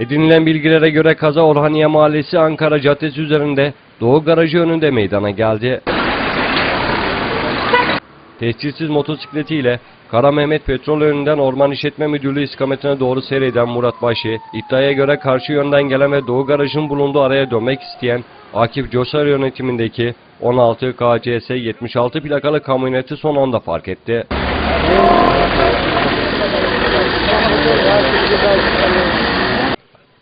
Edinilen bilgilere göre kaza Orhaniye Mahallesi Ankara Caddesi üzerinde Doğu Garajı önünde meydana geldi. Tescilsiz motosikletiyle Kara Mehmet Petrol önünden Orman İşletme Müdürlüğü istikametine doğru seyreden Murat Başı, iddiaya göre karşı yönden gelen ve Doğu Garajı'nın bulunduğu araya dönmek isteyen Akif Coşar yönetimindeki 16 KCS 76 plakalı kamyoneti son anda fark etti.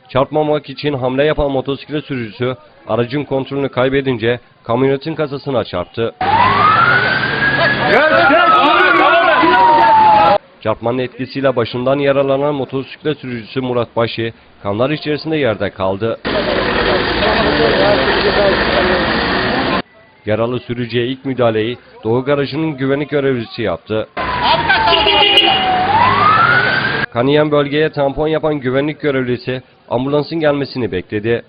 Çarpmamak için hamle yapan motosiklet sürücüsü aracın kontrolünü kaybedince kamyonetin kasasına çarptı. Çarpmanın etkisiyle başından yaralanan motosiklet sürücüsü Murat Başı kanlar içerisinde yerde kaldı. Yaralı sürücüye ilk müdahaleyi Doğu Garajı'nın güvenlik görevlisi yaptı. Kanayan bölgeye tampon yapan güvenlik görevlisi ambulansın gelmesini bekledi.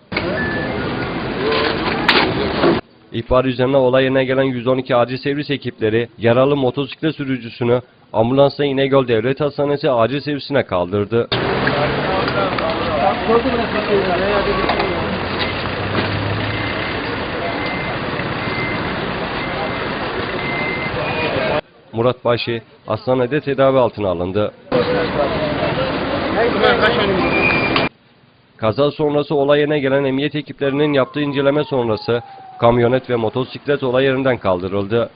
İhbar üzerine olay yerine gelen 112 acil servis ekipleri yaralı motosiklet sürücüsünü ambulansla İnegöl Devlet Hastanesi acil servisine kaldırdı. Murat Başı hastanede tedavi altına alındı. Kaza sonrası olay yerine gelen emniyet ekiplerinin yaptığı inceleme sonrası kamyonet ve motosiklet olay yerinden kaldırıldı.